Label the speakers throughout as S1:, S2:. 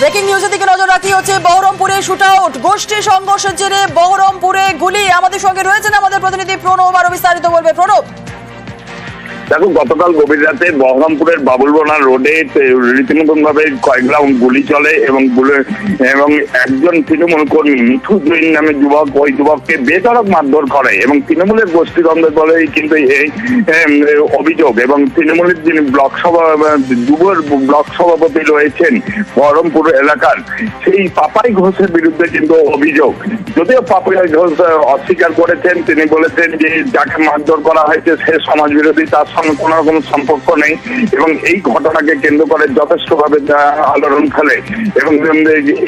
S1: Breaking নিউজের দিকে নজর রাখি হচ্ছে বহরমপুরে শুট আউট গোষ্ঠী সংঘর্ষের জেরে বহরমপুরে গুলি। আমাদের সঙ্গে রয়েছেন আমাদের প্রতিনিধি প্রণব আরও বিস্তারিত বলবে প্রণব।
S2: দেখো, গতকাল গভীর রাতে বহরমপুরের বাবুলবোনা রোডে রীতিমতন ভাবে কয়েক রাউন্ড গুলি চলে এবং এবং একজন তৃণমূল কর্মী মিঠু জৈন নামে যুবক, ওই যুবককে বেধড়ক মারধর করে এবং তৃণমূলের গোষ্ঠীদ্বন্দ্বের বলেই কিন্তু এই অভিযোগ এবং তৃণমূলের যিনি ব্লক সভা, যুবর ব্লক সভাপতি রয়েছেন বহরমপুর এলাকার, সেই পাপাই ঘোষের বিরুদ্ধে কিন্তু অভিযোগ। যদিও পাপাই ঘোষ অস্বীকার করেছেন, তিনি বলেছেন যে যাকে মারধর করা হয়েছে সে সমাজ বিরোধী তার সঙ্গে কোনো রকম সম্পর্ক নেই এবং এই ঘটনাকে কেন্দ্র করে যথেষ্টভাবে তা আলোড়ন ফেলে এবং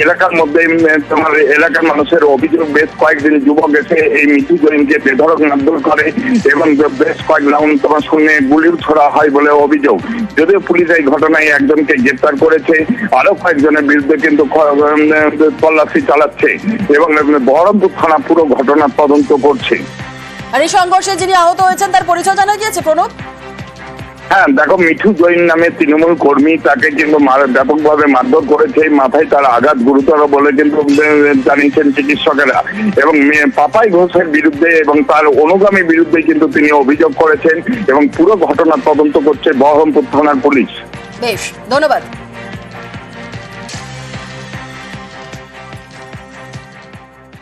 S2: এলাকার মধ্যে তোমার এলাকার মানুষের অভিযোগ বেশ কয়েকদিন যুবক এসে এই মিঠু জৈনকে বেধড়ক মারধর করে এবং বেশ কয়েক রাউন্ড তোমার শুনে গুলিও ছোড়া হয় বলে অভিযোগ। যদিও পুলিশ এই ঘটনায় একজনকে গ্রেপ্তার করেছে আরও কয়েকজনের বিরুদ্ধে কিন্তু তল্লাশি চালাচ্ছে এবং বহরমপুর থানা পুরো ঘটনা তদন্ত করছে।
S1: আর এই সংঘর্ষে যিনি আহত হয়েছেন, তার পরিচয় জানা গিয়েছে, প্রণব?
S2: হ্যাঁ দেখো, মিঠু জৈন নামে তৃণমূল কর্মী, তাকে কিন্তু ব্যাপকভাবে মারধর করেছে। মাথায় তার আঘাত গুরুতর বলে কিন্তু জানিয়েছেন চিকিৎসকেরা। এবং পাপাই ঘোষের বিরুদ্ধে এবং তার অনুগামী বিরুদ্ধে কিন্তু তিনি অভিযোগ করেছেন এবং পুরো ঘটনার তদন্ত করছে বহরমপুর থানার পুলিশ।
S1: বেশ, ধন্যবাদ।